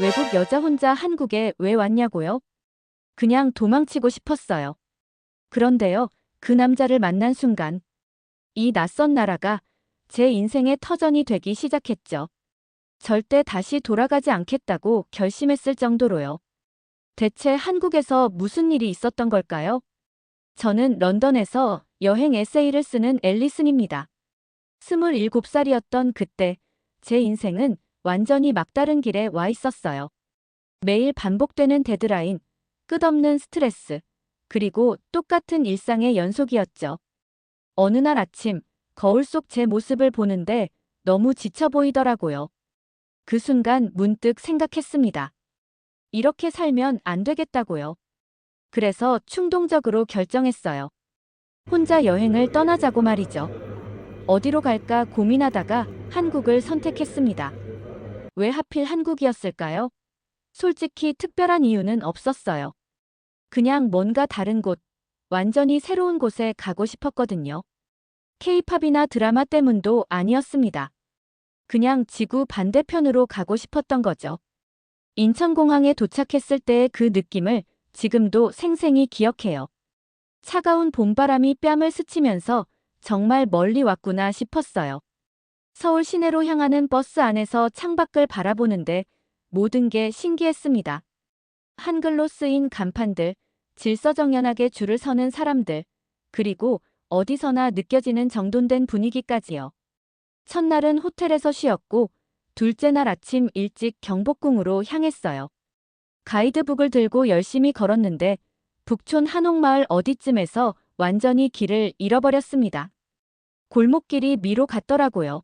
외국 여자 혼자 한국에 왜 왔냐고요? 그냥 도망치고 싶었어요. 그런데요, 그 남자를 만난 순간, 이 낯선 나라가 제 인생의 터전이 되기 시작했죠. 절대 다시 돌아가지 않겠다고 결심했을 정도로요. 대체 한국에서 무슨 일이 있었던 걸까요? 저는 런던에서 여행 에세이를 쓰는 앨리슨입니다. 27살이었던 그때 제 인생은 완전히 막다른 길에 와 있었어요. 매일 반복되는 데드라인, 끝없는 스트레스, 그리고 똑같은 일상의 연속이었죠. 어느 날 아침, 거울 속 제 모습을 보는데 너무 지쳐 보이더라고요. 그 순간 문득 생각했습니다. 이렇게 살면 안 되겠다고요. 그래서 충동적으로 결정했어요. 혼자 여행을 떠나자고 말이죠. 어디로 갈까 고민하다가 한국을 선택했습니다. 왜 하필 한국이었을까요? 솔직히 특별한 이유는 없었어요. 그냥 뭔가 다른 곳, 완전히 새로운 곳에 가고 싶었거든요. 케이팝이나 드라마 때문도 아니었습니다. 그냥 지구 반대편으로 가고 싶었던 거죠. 인천공항에 도착했을 때의 그 느낌을 지금도 생생히 기억해요. 차가운 봄바람이 뺨을 스치면서 정말 멀리 왔구나 싶었어요. 서울 시내로 향하는 버스 안에서 창밖을 바라보는데 모든 게 신기했습니다. 한글로 쓰인 간판들, 질서정연하게 줄을 서는 사람들, 그리고 어디서나 느껴지는 정돈된 분위기까지요. 첫날은 호텔에서 쉬었고, 둘째 날 아침 일찍 경복궁으로 향했어요. 가이드북을 들고 열심히 걸었는데, 북촌 한옥마을 어디쯤에서 완전히 길을 잃어버렸습니다. 골목길이 미로 같더라고요.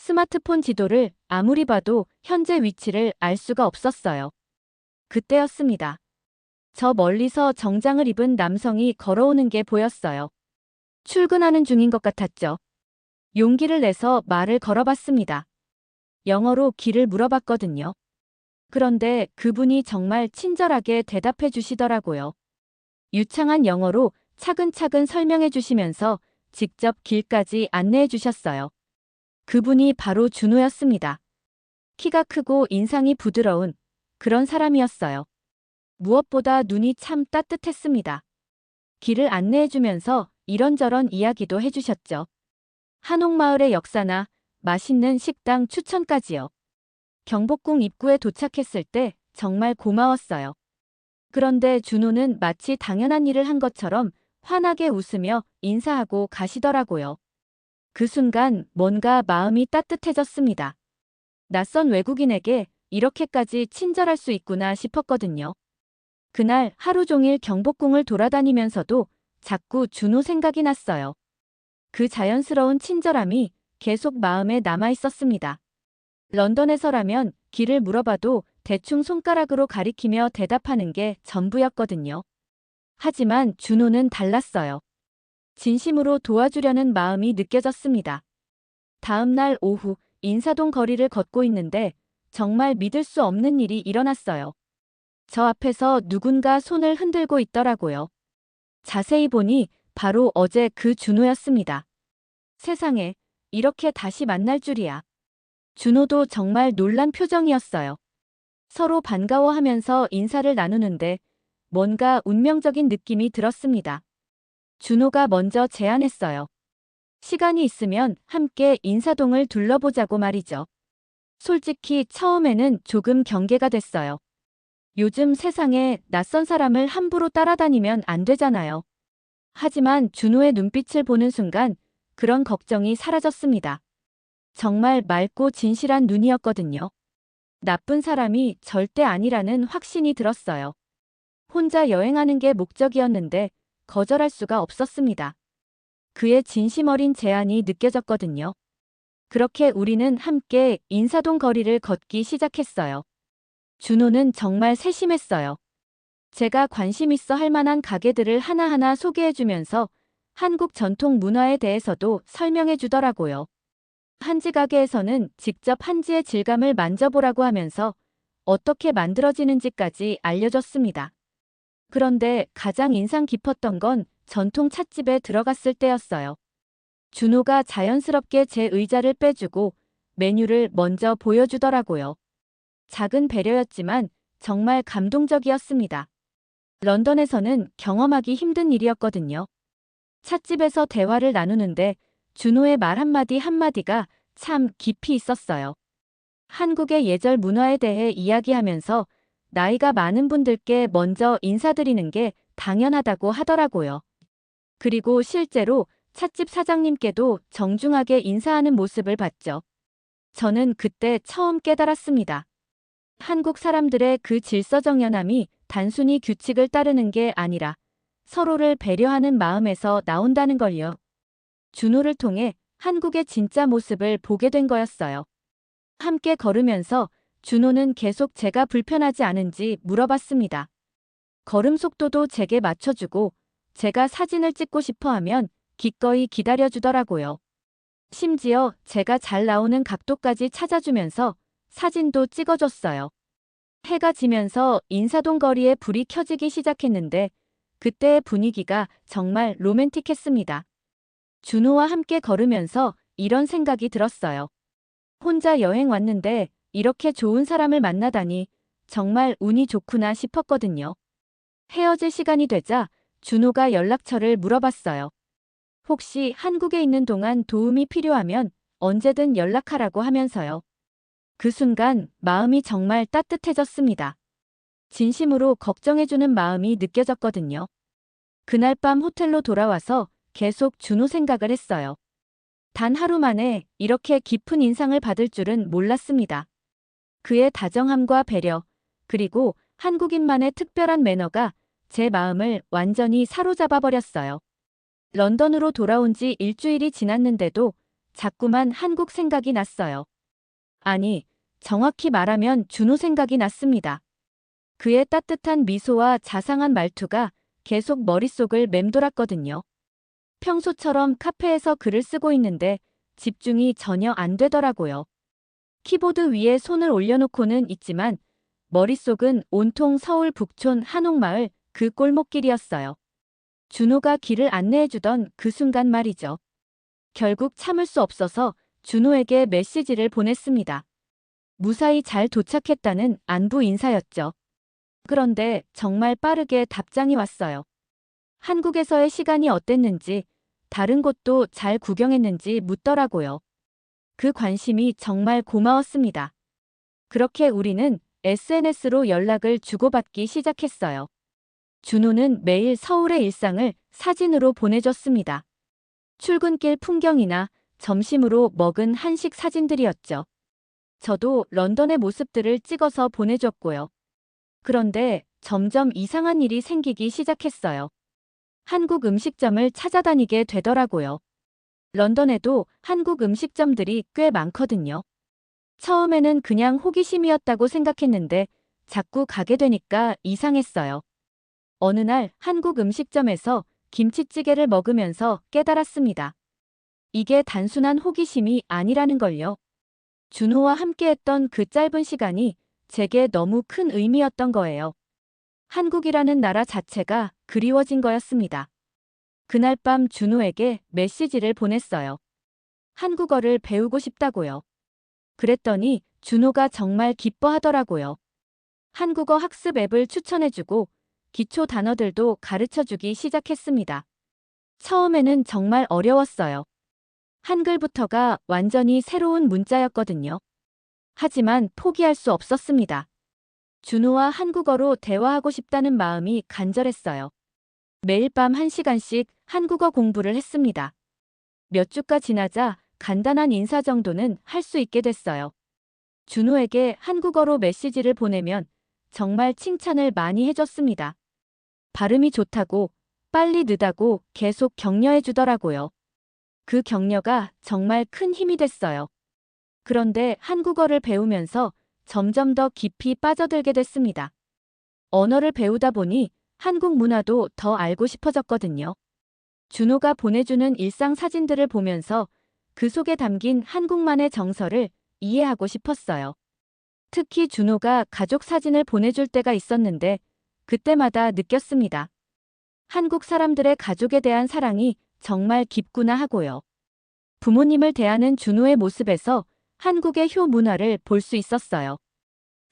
스마트폰 지도를 아무리 봐도 현재 위치를 알 수가 없었어요. 그때였습니다. 저 멀리서 정장을 입은 남성이 걸어오는 게 보였어요. 출근하는 중인 것 같았죠. 용기를 내서 말을 걸어봤습니다. 영어로 길을 물어봤거든요. 그런데 그분이 정말 친절하게 대답해 주시더라고요. 유창한 영어로 차근차근 설명해 주시면서 직접 길까지 안내해 주셨어요. 그분이 바로 준호였습니다. 키가 크고 인상이 부드러운 그런 사람이었어요. 무엇보다 눈이 참 따뜻했습니다. 길을 안내해 주면서 이런저런 이야기도 해주셨죠. 한옥마을의 역사나 맛있는 식당 추천까지요. 경복궁 입구에 도착했을 때 정말 고마웠어요. 그런데 준호는 마치 당연한 일을 한 것처럼 환하게 웃으며 인사하고 가시더라고요. 그 순간 뭔가 마음이 따뜻해졌습니다. 낯선 외국인에게 이렇게까지 친절할 수 있구나 싶었거든요. 그날 하루 종일 경복궁을 돌아다니면서도 자꾸 준호 생각이 났어요. 그 자연스러운 친절함이 계속 마음에 남아 있었습니다. 런던에서라면 길을 물어봐도 대충 손가락으로 가리키며 대답하는 게 전부였거든요. 하지만 준호는 달랐어요. 진심으로 도와주려는 마음이 느껴졌습니다. 다음 날 오후 인사동 거리를 걷고 있는데 정말 믿을 수 없는 일이 일어났어요. 저 앞에서 누군가 손을 흔들고 있더라고요. 자세히 보니 바로 어제 그 준호였습니다. 세상에, 이렇게 다시 만날 줄이야. 준호도 정말 놀란 표정이었어요. 서로 반가워하면서 인사를 나누는데 뭔가 운명적인 느낌이 들었습니다. 준호가 먼저 제안했어요. 시간이 있으면 함께 인사동을 둘러보자고 말이죠. 솔직히 처음에는 조금 경계가 됐어요. 요즘 세상에 낯선 사람을 함부로 따라다니면 안 되잖아요. 하지만 준호의 눈빛을 보는 순간 그런 걱정이 사라졌습니다. 정말 맑고 진실한 눈이었거든요. 나쁜 사람이 절대 아니라는 확신이 들었어요. 혼자 여행하는 게 목적이었는데 거절할 수가 없었습니다. 그의 진심 어린 제안이 느껴졌거든요. 그렇게 우리는 함께 인사동 거리를 걷기 시작했어요. 준호는 정말 세심했어요. 제가 관심 있어 할 만한 가게들을 하나하나 소개해주면서 한국 전통 문화에 대해서도 설명해 주더라고요. 한지 가게에서는 직접 한지의 질감을 만져보라고 하면서 어떻게 만들어지는지까지 알려줬습니다. 그런데 가장 인상 깊었던 건 전통 찻집에 들어갔을 때였어요. 준호가 자연스럽게 제 의자를 빼주고 메뉴를 먼저 보여주더라고요. 작은 배려였지만 정말 감동적이었습니다. 런던에서는 경험하기 힘든 일이었거든요. 찻집에서 대화를 나누는데 준호의 말 한마디 한마디가 참 깊이 있었어요. 한국의 예절 문화에 대해 이야기하면서 나이가 많은 분들께 먼저 인사드리는 게 당연하다고 하더라고요. 그리고 실제로 찻집 사장님께도 정중하게 인사하는 모습을 봤죠. 저는 그때 처음 깨달았습니다. 한국 사람들의 그 질서정연함이 단순히 규칙을 따르는 게 아니라 서로를 배려하는 마음에서 나온다는 걸요. 준호를 통해 한국의 진짜 모습을 보게 된 거였어요. 함께 걸으면서 준호는 계속 제가 불편하지 않은지 물어봤습니다. 걸음 속도도 제게 맞춰주고 제가 사진을 찍고 싶어 하면 기꺼이 기다려주더라고요. 심지어 제가 잘 나오는 각도까지 찾아주면서 사진도 찍어줬어요. 해가 지면서 인사동 거리에 불이 켜지기 시작했는데 그때의 분위기가 정말 로맨틱했습니다. 준호와 함께 걸으면서 이런 생각이 들었어요. 혼자 여행 왔는데 이렇게 좋은 사람을 만나다니 정말 운이 좋구나 싶었거든요. 헤어질 시간이 되자 준호가 연락처를 물어봤어요. 혹시 한국에 있는 동안 도움이 필요하면 언제든 연락하라고 하면서요. 그 순간 마음이 정말 따뜻해졌습니다. 진심으로 걱정해주는 마음이 느껴졌거든요. 그날 밤 호텔로 돌아와서 계속 준호 생각을 했어요. 단 하루 만에 이렇게 깊은 인상을 받을 줄은 몰랐습니다. 그의 다정함과 배려, 그리고 한국인만의 특별한 매너가 제 마음을 완전히 사로잡아 버렸어요. 런던으로 돌아온 지 일주일이 지났는데도 자꾸만 한국 생각이 났어요. 아니, 정확히 말하면 준호 생각이 났습니다. 그의 따뜻한 미소와 자상한 말투가 계속 머릿속을 맴돌았거든요. 평소처럼 카페에서 글을 쓰고 있는데 집중이 전혀 안 되더라고요. 키보드 위에 손을 올려놓고는 있지만 머릿속은 온통 서울 북촌 한옥마을 그 골목길이었어요. 준호가 길을 안내해주던 그 순간 말이죠. 결국 참을 수 없어서 준호에게 메시지를 보냈습니다. 무사히 잘 도착했다는 안부 인사였죠. 그런데 정말 빠르게 답장이 왔어요. 한국에서의 시간이 어땠는지, 다른 곳도 잘 구경했는지 묻더라고요. 그 관심이 정말 고마웠습니다. 그렇게 우리는 SNS로 연락을 주고받기 시작했어요. 준호는 매일 서울의 일상을 사진으로 보내줬습니다. 출근길 풍경이나 점심으로 먹은 한식 사진들이었죠. 저도 런던의 모습들을 찍어서 보내줬고요. 그런데 점점 이상한 일이 생기기 시작했어요. 한국 음식점을 찾아다니게 되더라고요. 런던에도 한국 음식점들이 꽤 많거든요. 처음에는 그냥 호기심이었다고 생각했는데 자꾸 가게 되니까 이상했어요. 어느 날 한국 음식점에서 김치찌개를 먹으면서 깨달았습니다. 이게 단순한 호기심이 아니라는 걸요. 준호와 함께했던 그 짧은 시간이 제게 너무 큰 의미였던 거예요. 한국이라는 나라 자체가 그리워진 거였습니다. 그날 밤 준호에게 메시지를 보냈어요. 한국어를 배우고 싶다고요. 그랬더니 준호가 정말 기뻐하더라고요. 한국어 학습 앱을 추천해주고 기초 단어들도 가르쳐주기 시작했습니다. 처음에는 정말 어려웠어요. 한글부터가 완전히 새로운 문자였거든요. 하지만 포기할 수 없었습니다. 준호와 한국어로 대화하고 싶다는 마음이 간절했어요. 매일 밤 1시간씩 한국어 공부를 했습니다. 몇 주가 지나자 간단한 인사 정도는 할 수 있게 됐어요. 준호에게 한국어로 메시지를 보내면 정말 칭찬을 많이 해줬습니다. 발음이 좋다고, 빨리 느다고 계속 격려해 주더라고요. 그 격려가 정말 큰 힘이 됐어요. 그런데 한국어를 배우면서 점점 더 깊이 빠져들게 됐습니다. 언어를 배우다 보니 한국 문화도 더 알고 싶어졌거든요. 준호가 보내주는 일상 사진들을 보면서 그 속에 담긴 한국만의 정서를 이해하고 싶었어요. 특히 준호가 가족 사진을 보내줄 때가 있었는데 그때마다 느꼈습니다. 한국 사람들의 가족에 대한 사랑이 정말 깊구나 하고요. 부모님을 대하는 준호의 모습에서 한국의 효 문화를 볼 수 있었어요.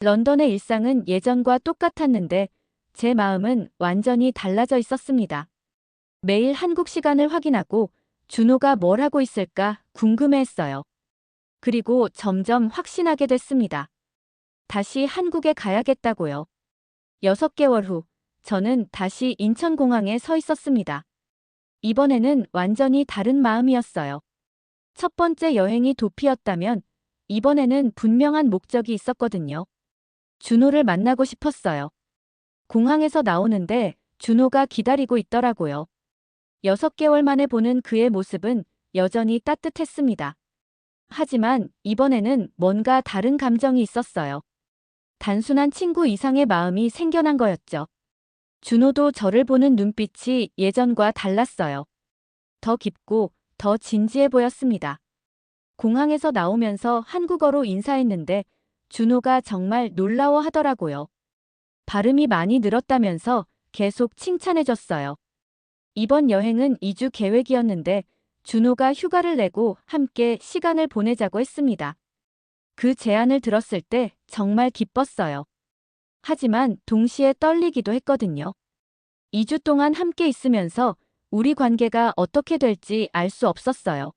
런던의 일상은 예전과 똑같았는데 제 마음은 완전히 달라져 있었습니다. 매일 한국 시간을 확인하고 준호가 뭘 하고 있을까 궁금해했어요. 그리고 점점 확신하게 됐습니다. 다시 한국에 가야겠다고요. 6개월 후 저는 다시 인천공항에 서 있었습니다. 이번에는 완전히 다른 마음이었어요. 첫 번째 여행이 도피였다면 이번에는 분명한 목적이 있었거든요. 준호를 만나고 싶었어요. 공항에서 나오는데 준호가 기다리고 있더라고요. 6개월 만에 보는 그의 모습은 여전히 따뜻했습니다. 하지만 이번에는 뭔가 다른 감정이 있었어요. 단순한 친구 이상의 마음이 생겨난 거였죠. 준호도 저를 보는 눈빛이 예전과 달랐어요. 더 깊고 더 진지해 보였습니다. 공항에서 나오면서 한국어로 인사했는데 준호가 정말 놀라워 하더라고요. 발음이 많이 늘었다면서 계속 칭찬해줬어요. 이번 여행은 2주 계획이었는데 준호가 휴가를 내고 함께 시간을 보내자고 했습니다. 그 제안을 들었을 때 정말 기뻤어요. 하지만 동시에 떨리기도 했거든요. 2주 동안 함께 있으면서 우리 관계가 어떻게 될지 알 수 없었어요.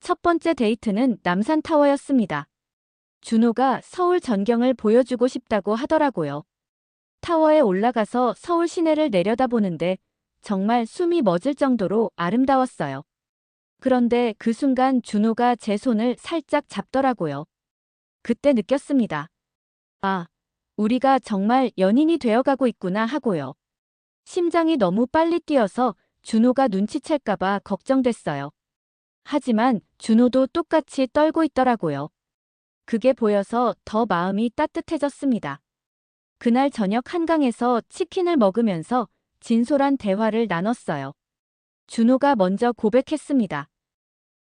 첫 번째 데이트는 남산타워였습니다. 준호가 서울 전경을 보여주고 싶다고 하더라고요. 타워에 올라가서 서울 시내를 내려다보는데 정말 숨이 멎을 정도로 아름다웠어요. 그런데 그 순간 준호가 제 손을 살짝 잡더라고요. 그때 느꼈습니다. 아, 우리가 정말 연인이 되어가고 있구나 하고요. 심장이 너무 빨리 뛰어서 준호가 눈치챌까봐 걱정됐어요. 하지만 준호도 똑같이 떨고 있더라고요. 그게 보여서 더 마음이 따뜻해졌습니다. 그날 저녁 한강에서 치킨을 먹으면서 진솔한 대화를 나눴어요. 준호가 먼저 고백했습니다.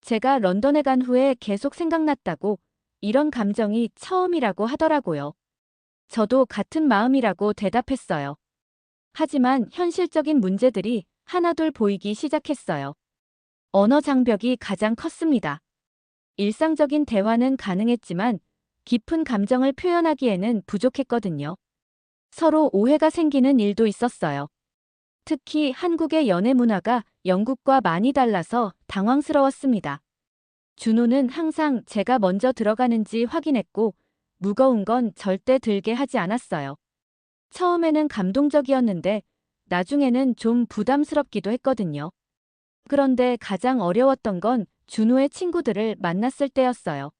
제가 런던에 간 후에 계속 생각났다고 이런 감정이 처음이라고 하더라고요. 저도 같은 마음이라고 대답했어요. 하지만 현실적인 문제들이 하나둘 보이기 시작했어요. 언어 장벽이 가장 컸습니다. 일상적인 대화는 가능했지만 깊은 감정을 표현하기에는 부족했거든요. 서로 오해가 생기는 일도 있었어요. 특히 한국의 연애 문화가 영국과 많이 달라서 당황스러웠습니다. 준호는 항상 제가 먼저 들어가는지 확인했고 무거운 건 절대 들게 하지 않았어요. 처음에는 감동적이었는데 나중에는 좀 부담스럽기도 했거든요. 그런데 가장 어려웠던 건 준호의 친구들을 만났을 때였어요.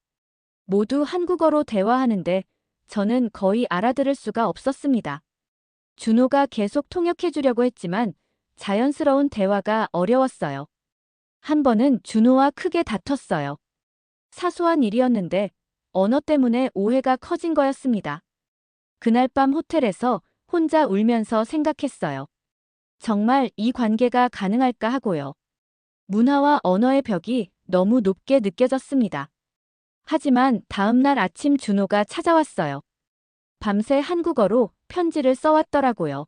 모두 한국어로 대화하는데 저는 거의 알아들을 수가 없었습니다. 준호가 계속 통역해 주려고 했지만 자연스러운 대화가 어려웠어요. 한 번은 준호와 크게 다퉜어요. 사소한 일이었는데 언어 때문에 오해가 커진 거였습니다. 그날 밤 호텔에서 혼자 울면서 생각했어요. 정말 이 관계가 가능할까 하고요. 문화와 언어의 벽이 너무 높게 느껴졌습니다. 하지만 다음날 아침 준호가 찾아왔어요. 밤새 한국어로 편지를 써왔더라고요.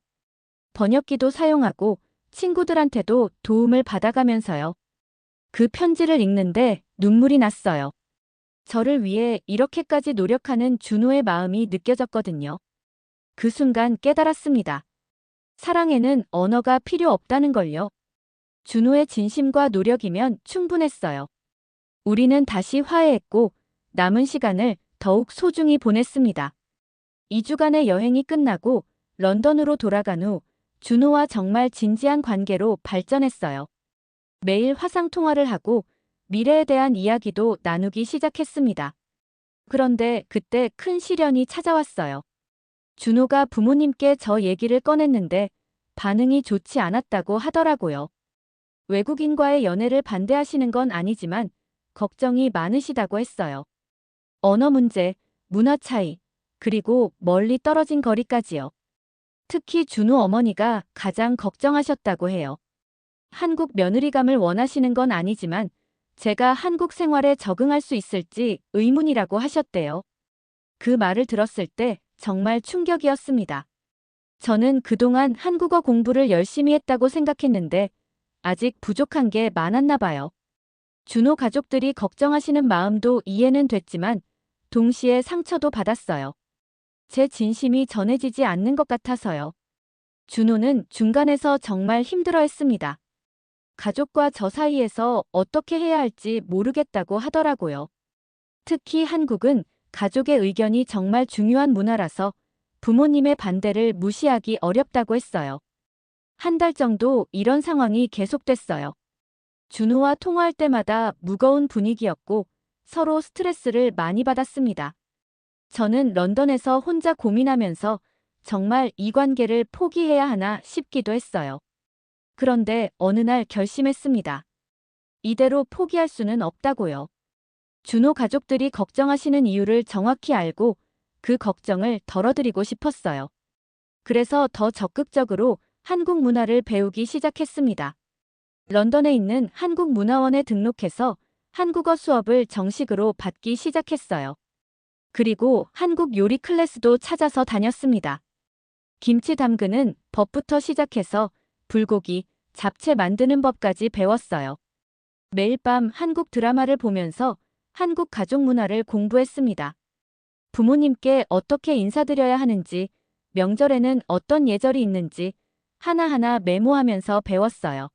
번역기도 사용하고 친구들한테도 도움을 받아가면서요. 그 편지를 읽는데 눈물이 났어요. 저를 위해 이렇게까지 노력하는 준호의 마음이 느껴졌거든요. 그 순간 깨달았습니다. 사랑에는 언어가 필요 없다는 걸요. 준호의 진심과 노력이면 충분했어요. 우리는 다시 화해했고 남은 시간을 더욱 소중히 보냈습니다. 2주간의 여행이 끝나고 런던으로 돌아간 후 준호와 정말 진지한 관계로 발전했어요. 매일 화상 통화를 하고 미래에 대한 이야기도 나누기 시작했습니다. 그런데 그때 큰 시련이 찾아왔어요. 준호가 부모님께 저 얘기를 꺼냈는데 반응이 좋지 않았다고 하더라고요. 외국인과의 연애를 반대하시는 건 아니지만 걱정이 많으시다고 했어요. 언어 문제, 문화 차이, 그리고 멀리 떨어진 거리까지요. 특히 준호 어머니가 가장 걱정하셨다고 해요. 한국 며느리감을 원하시는 건 아니지만 제가 한국 생활에 적응할 수 있을지 의문이라고 하셨대요. 그 말을 들었을 때 정말 충격이었습니다. 저는 그동안 한국어 공부를 열심히 했다고 생각했는데 아직 부족한 게 많았나 봐요. 준호 가족들이 걱정하시는 마음도 이해는 됐지만 동시에 상처도 받았어요. 제 진심이 전해지지 않는 것 같아서요. 준호는 중간에서 정말 힘들어 했습니다. 가족과 저 사이에서 어떻게 해야 할지 모르겠다고 하더라고요. 특히 한국은 가족의 의견이 정말 중요한 문화라서 부모님의 반대를 무시하기 어렵다고 했어요. 한 달 정도 이런 상황이 계속됐어요. 준호와 통화할 때마다 무거운 분위기였고 서로 스트레스를 많이 받았습니다. 저는 런던에서 혼자 고민하면서 정말 이 관계를 포기해야 하나 싶기도 했어요. 그런데 어느 날 결심했습니다. 이대로 포기할 수는 없다고요. 준호 가족들이 걱정하시는 이유를 정확히 알고 그 걱정을 덜어드리고 싶었어요. 그래서 더 적극적으로 한국 문화를 배우기 시작했습니다. 런던에 있는 한국문화원에 등록해서 한국어 수업을 정식으로 받기 시작했어요. 그리고 한국 요리 클래스도 찾아서 다녔습니다. 김치 담그는 법부터 시작해서 불고기, 잡채 만드는 법까지 배웠어요. 매일 밤 한국 드라마를 보면서 한국 가족 문화를 공부했습니다. 부모님께 어떻게 인사드려야 하는지, 명절에는 어떤 예절이 있는지 하나하나 메모하면서 배웠어요.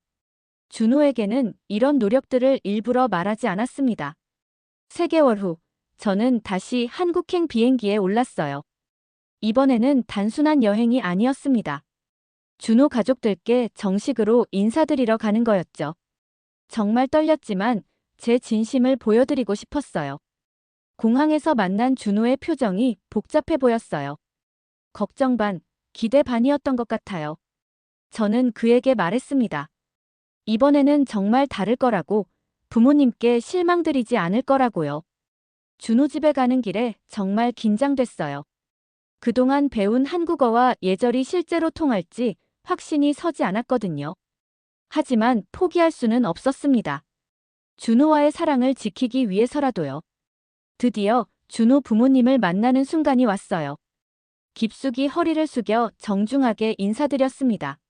준호에게는 이런 노력들을 일부러 말하지 않았습니다. 3개월 후, 저는 다시 한국행 비행기에 올랐어요. 이번에는 단순한 여행이 아니었습니다. 준호 가족들께 정식으로 인사드리러 가는 거였죠. 정말 떨렸지만 제 진심을 보여드리고 싶었어요. 공항에서 만난 준호의 표정이 복잡해 보였어요. 걱정 반, 기대 반이었던 것 같아요. 저는 그에게 말했습니다. 이번에는 정말 다를 거라고 부모님께 실망드리지 않을 거라고요. 준호 집에 가는 길에 정말 긴장됐어요. 그동안 배운 한국어와 예절이 실제로 통할지 확신이 서지 않았거든요. 하지만 포기할 수는 없었습니다. 준호와의 사랑을 지키기 위해서라도요. 드디어 준호 부모님을 만나는 순간이 왔어요. 깊숙이 허리를 숙여 정중하게 인사드렸습니다.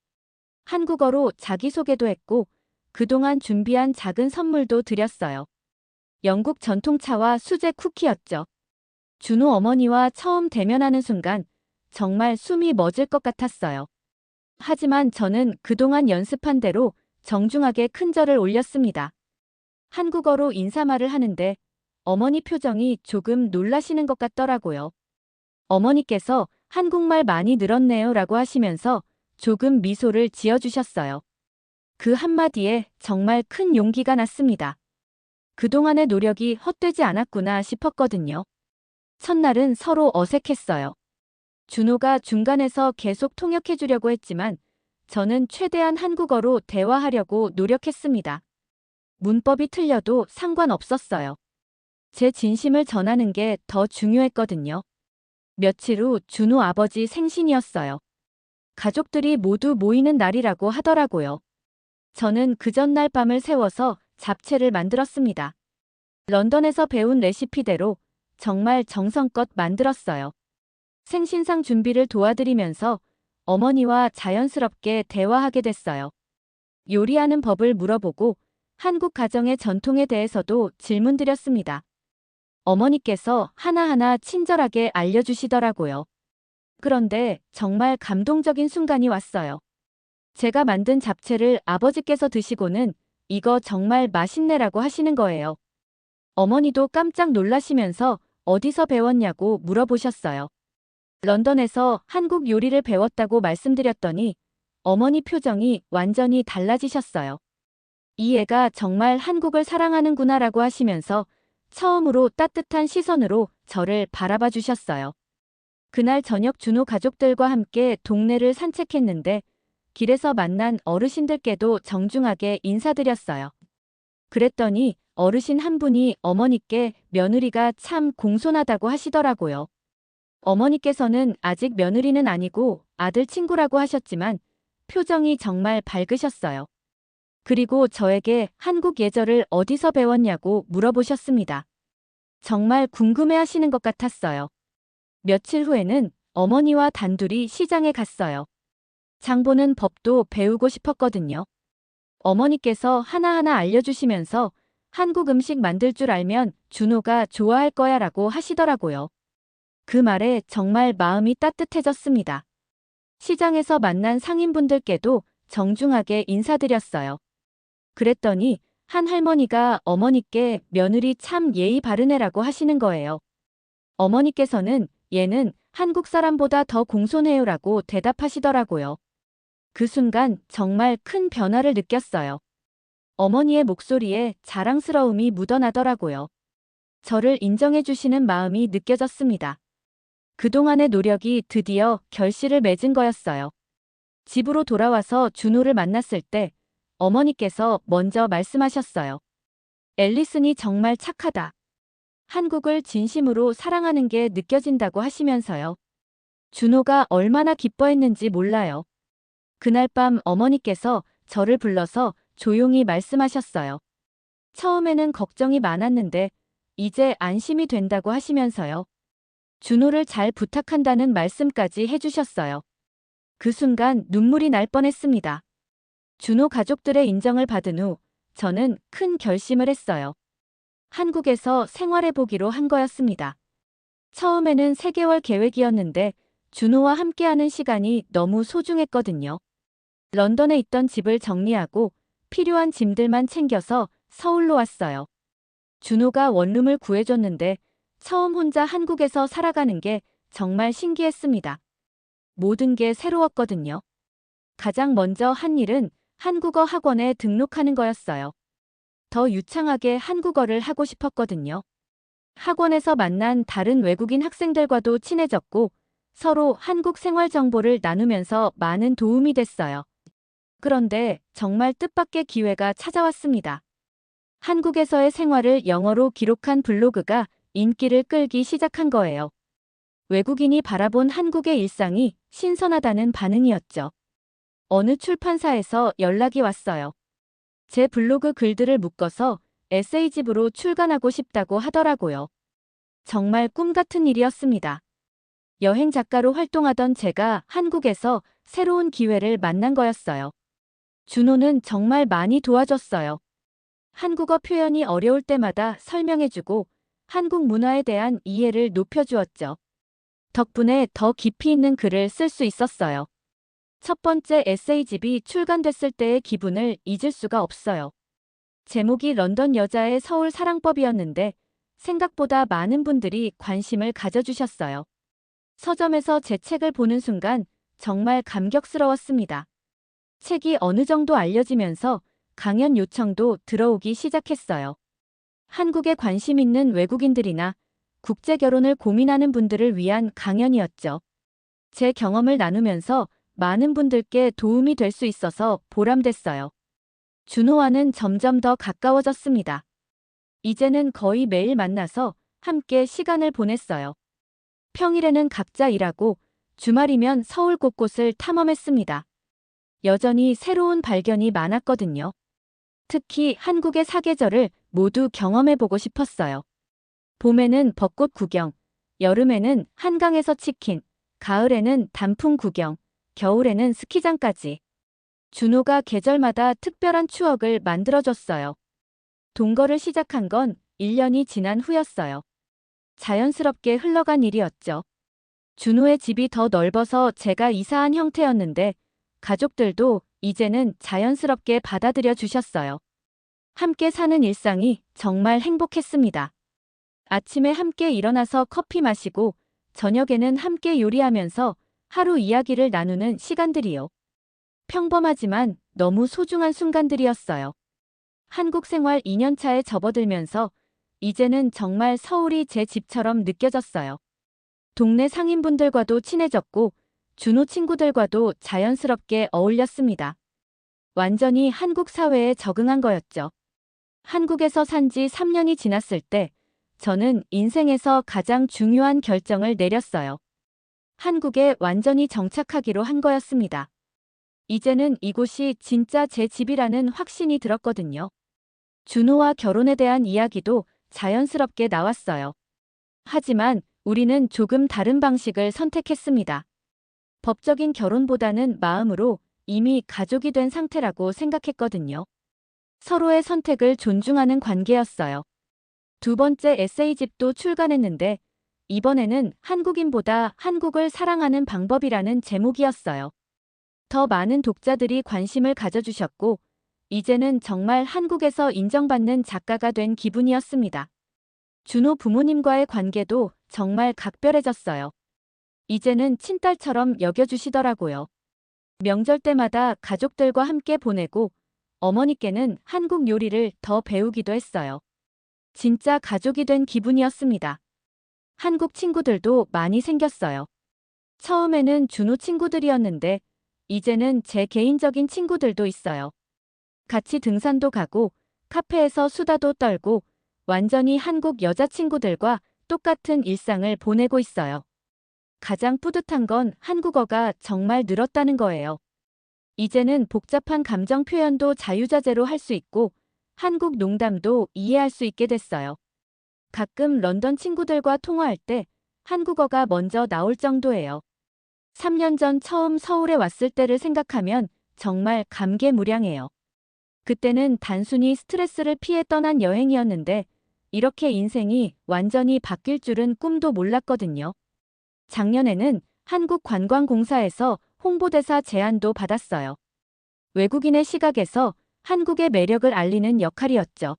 한국어로 자기소개도 했고 그동안 준비한 작은 선물도 드렸어요. 영국 전통차와 수제 쿠키였죠. 준호 어머니와 처음 대면하는 순간 정말 숨이 멎을 것 같았어요. 하지만 저는 그동안 연습한 대로 정중하게 큰 절을 올렸습니다. 한국어로 인사말을 하는데 어머니 표정이 조금 놀라시는 것 같더라고요. 어머니께서 한국말 많이 늘었네요 라고 하시면서 조금 미소를 지어주셨어요. 그 한마디에 정말 큰 용기가 났습니다. 그동안의 노력이 헛되지 않았구나 싶었거든요. 첫날은 서로 어색했어요. 준호가 중간에서 계속 통역해주려고 했지만 저는 최대한 한국어로 대화하려고 노력했습니다. 문법이 틀려도 상관없었어요. 제 진심을 전하는 게 더 중요했거든요. 며칠 후 준호 아버지 생신이었어요. 가족들이 모두 모이는 날이라고 하더라고요. 저는 그 전날 밤을 새워서 잡채를 만들었습니다. 런던에서 배운 레시피대로 정말 정성껏 만들었어요. 생신상 준비를 도와드리면서 어머니와 자연스럽게 대화하게 됐어요. 요리하는 법을 물어보고 한국 가정의 전통에 대해서도 질문드렸습니다. 어머니께서 하나하나 친절하게 알려주시더라고요. 그런데 정말 감동적인 순간이 왔어요. 제가 만든 잡채를 아버지께서 드시고는 이거 정말 맛있네라고 하시는 거예요. 어머니도 깜짝 놀라시면서 어디서 배웠냐고 물어보셨어요. 런던에서 한국 요리를 배웠다고 말씀드렸더니 어머니 표정이 완전히 달라지셨어요. 이 애가 정말 한국을 사랑하는구나라고 하시면서 처음으로 따뜻한 시선으로 저를 바라봐 주셨어요. 그날 저녁 준호 가족들과 함께 동네를 산책했는데 길에서 만난 어르신들께도 정중하게 인사드렸어요. 그랬더니 어르신 한 분이 어머니께 며느리가 참 공손하다고 하시더라고요. 어머니께서는 아직 며느리는 아니고 아들 친구라고 하셨지만 표정이 정말 밝으셨어요. 그리고 저에게 한국 예절을 어디서 배웠냐고 물어보셨습니다. 정말 궁금해 하시는 것 같았어요. 며칠 후에는 어머니와 단둘이 시장에 갔어요. 장보는 법도 배우고 싶었거든요. 어머니께서 하나하나 알려주시면서 한국 음식 만들 줄 알면 준호가 좋아할 거야 라고 하시더라고요. 그 말에 정말 마음이 따뜻해졌습니다. 시장에서 만난 상인분들께도 정중하게 인사드렸어요. 그랬더니 한 할머니가 어머니께 며느리 참 예의 바른 애라고 하시는 거예요. 어머니께서는 얘는 한국 사람보다 더 공손해요라고 대답하시더라고요. 그 순간 정말 큰 변화를 느꼈어요. 어머니의 목소리에 자랑스러움이 묻어나더라고요. 저를 인정해 주시는 마음이 느껴졌습니다. 그동안의 노력이 드디어 결실을 맺은 거였어요. 집으로 돌아와서 준호를 만났을 때 어머니께서 먼저 말씀하셨어요. 앨리슨이 정말 착하다. 한국을 진심으로 사랑하는 게 느껴진다고 하시면서요. 준호가 얼마나 기뻐했는지 몰라요. 그날 밤 어머니께서 저를 불러서 조용히 말씀하셨어요. 처음에는 걱정이 많았는데 이제 안심이 된다고 하시면서요. 준호를 잘 부탁한다는 말씀까지 해주셨어요. 그 순간 눈물이 날 뻔했습니다. 준호 가족들의 인정을 받은 후 저는 큰 결심을 했어요. 한국에서 생활해보기로 한 거였습니다. 처음에는 3개월 계획이었는데 준호와 함께하는 시간이 너무 소중했거든요. 런던에 있던 집을 정리하고 필요한 짐들만 챙겨서 서울로 왔어요. 준호가 원룸을 구해줬는데 처음 혼자 한국에서 살아가는 게 정말 신기했습니다. 모든 게 새로웠거든요. 가장 먼저 한 일은 한국어 학원에 등록하는 거였어요. 더 유창하게 한국어를 하고 싶었거든요. 학원에서 만난 다른 외국인 학생들과도 친해졌고 서로 한국 생활 정보를 나누면서 많은 도움이 됐어요. 그런데 정말 뜻밖의 기회가 찾아왔습니다. 한국에서의 생활을 영어로 기록한 블로그가 인기를 끌기 시작한 거예요. 외국인이 바라본 한국의 일상이 신선하다는 반응이었죠. 어느 출판사에서 연락이 왔어요. 제 블로그 글들을 묶어서 에세이집으로 출간하고 싶다고 하더라고요. 정말 꿈 같은 일이었습니다. 여행 작가로 활동하던 제가 한국에서 새로운 기회를 만난 거였어요. 준호는 정말 많이 도와줬어요. 한국어 표현이 어려울 때마다 설명해주고 한국 문화에 대한 이해를 높여주었죠. 덕분에 더 깊이 있는 글을 쓸 수 있었어요. 첫 번째 에세이집이 출간됐을 때의 기분을 잊을 수가 없어요. 제목이 런던 여자의 서울 사랑법이었는데 생각보다 많은 분들이 관심을 가져주셨어요. 서점에서 제 책을 보는 순간 정말 감격스러웠습니다. 책이 어느 정도 알려지면서 강연 요청도 들어오기 시작했어요. 한국에 관심 있는 외국인들이나 국제 결혼을 고민하는 분들을 위한 강연이었죠. 제 경험을 나누면서 많은 분들께 도움이 될 수 있어서 보람됐어요. 준호와는 점점 더 가까워졌습니다. 이제는 거의 매일 만나서 함께 시간을 보냈어요. 평일에는 각자 일하고 주말이면 서울 곳곳을 탐험했습니다. 여전히 새로운 발견이 많았거든요. 특히 한국의 사계절을 모두 경험해보고 싶었어요. 봄에는 벚꽃 구경, 여름에는 한강에서 치킨, 가을에는 단풍 구경, 겨울에는 스키장까지. 준호가 계절마다 특별한 추억을 만들어줬어요. 동거를 시작한 건 1년이 지난 후였어요. 자연스럽게 흘러간 일이었죠. 준호의 집이 더 넓어서 제가 이사한 형태였는데 가족들도 이제는 자연스럽게 받아들여 주셨어요. 함께 사는 일상이 정말 행복했습니다. 아침에 함께 일어나서 커피 마시고 저녁에는 함께 요리하면서 하루 이야기를 나누는 시간들이요. 평범하지만 너무 소중한 순간들이었어요. 한국 생활 2년차에 접어들면서 이제는 정말 서울이 제 집처럼 느껴졌어요. 동네 상인분들과도 친해졌고 준호 친구들과도 자연스럽게 어울렸습니다. 완전히 한국 사회에 적응한 거였죠. 한국에서 산 지 3년이 지났을 때 저는 인생에서 가장 중요한 결정을 내렸어요. 한국에 완전히 정착하기로 한 거였습니다. 이제는 이곳이 진짜 제 집이라는 확신이 들었거든요. 준호와 결혼에 대한 이야기도 자연스럽게 나왔어요. 하지만 우리는 조금 다른 방식을 선택했습니다. 법적인 결혼보다는 마음으로 이미 가족이 된 상태라고 생각했거든요. 서로의 선택을 존중하는 관계였어요. 두 번째 에세이집도 출간했는데 이번에는 한국인보다 한국을 사랑하는 방법이라는 제목이었어요. 더 많은 독자들이 관심을 가져주셨고, 이제는 정말 한국에서 인정받는 작가가 된 기분이었습니다. 준호 부모님과의 관계도 정말 각별해졌어요. 이제는 친딸처럼 여겨주시더라고요. 명절 때마다 가족들과 함께 보내고 어머니께는 한국 요리를 더 배우기도 했어요. 진짜 가족이 된 기분이었습니다. 한국 친구들도 많이 생겼어요. 처음에는 준호 친구들이었는데 이제는 제 개인적인 친구들도 있어요. 같이 등산도 가고 카페에서 수다도 떨고 완전히 한국 여자친구들과 똑같은 일상을 보내고 있어요. 가장 뿌듯한 건 한국어가 정말 늘었다는 거예요. 이제는 복잡한 감정 표현도 자유자재로 할 수 있고 한국 농담도 이해할 수 있게 됐어요. 가끔 런던 친구들과 통화할 때 한국어가 먼저 나올 정도예요. 3년 전 처음 서울에 왔을 때를 생각하면 정말 감개무량해요. 그때는 단순히 스트레스를 피해 떠난 여행이었는데 이렇게 인생이 완전히 바뀔 줄은 꿈도 몰랐거든요. 작년에는 한국관광공사에서 홍보대사 제안도 받았어요. 외국인의 시각에서 한국의 매력을 알리는 역할이었죠.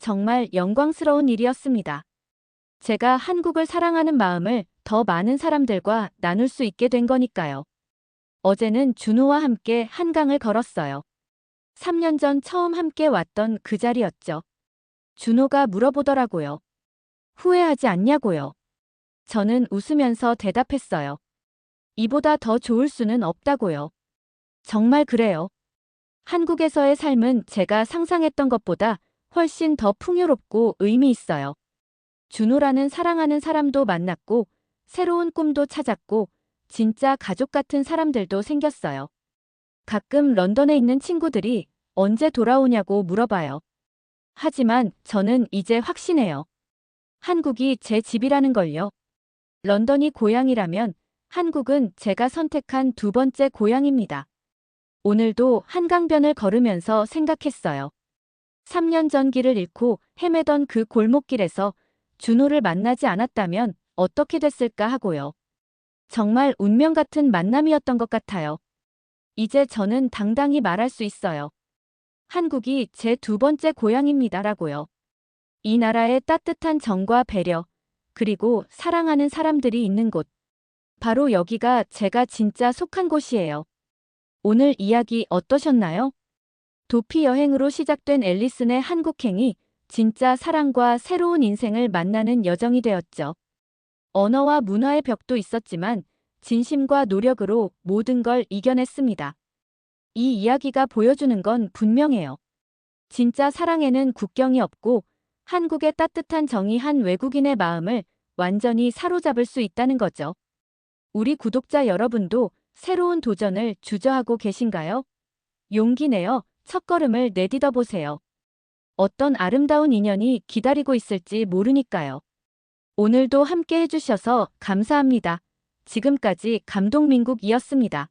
정말 영광스러운 일이었습니다. 제가 한국을 사랑하는 마음을 더 많은 사람들과 나눌 수 있게 된 거니까요. 어제는 준호와 함께 한강을 걸었어요. 3년 전 처음 함께 왔던 그 자리였죠. 준호가 물어보더라고요. 후회하지 않냐고요. 저는 웃으면서 대답했어요. 이보다 더 좋을 수는 없다고요. 정말 그래요. 한국에서의 삶은 제가 상상했던 것보다 훨씬 더 풍요롭고 의미 있어요. 준호라는 사랑하는 사람도 만났고 새로운 꿈도 찾았고 진짜 가족 같은 사람들도 생겼어요. 가끔 런던에 있는 친구들이 언제 돌아오냐고 물어봐요. 하지만 저는 이제 확신해요. 한국이 제 집이라는 걸요. 런던이 고향이라면 한국은 제가 선택한 두 번째 고향입니다. 오늘도 한강변을 걸으면서 생각했어요. 3년 전 길을 잃고 헤매던 그 골목길에서 준호를 만나지 않았다면 어떻게 됐을까 하고요. 정말 운명 같은 만남이었던 것 같아요. 이제 저는 당당히 말할 수 있어요. 한국이 제 두 번째 고향입니다라고요. 이 나라의 따뜻한 정과 배려, 그리고 사랑하는 사람들이 있는 곳. 바로 여기가 제가 진짜 속한 곳이에요. 오늘 이야기 어떠셨나요? 도피 여행으로 시작된 앨리슨의 한국행이 진짜 사랑과 새로운 인생을 만나는 여정이 되었죠. 언어와 문화의 벽도 있었지만 진심과 노력으로 모든 걸 이겨냈습니다. 이 이야기가 보여주는 건 분명해요. 진짜 사랑에는 국경이 없고 한국의 따뜻한 정이 한 외국인의 마음을 완전히 사로잡을 수 있다는 거죠. 우리 구독자 여러분도 새로운 도전을 주저하고 계신가요? 용기 내어 첫걸음을 내딛어 보세요. 어떤 아름다운 인연이 기다리고 있을지 모르니까요. 오늘도 함께 해주셔서 감사합니다. 지금까지 감동민국이었습니다.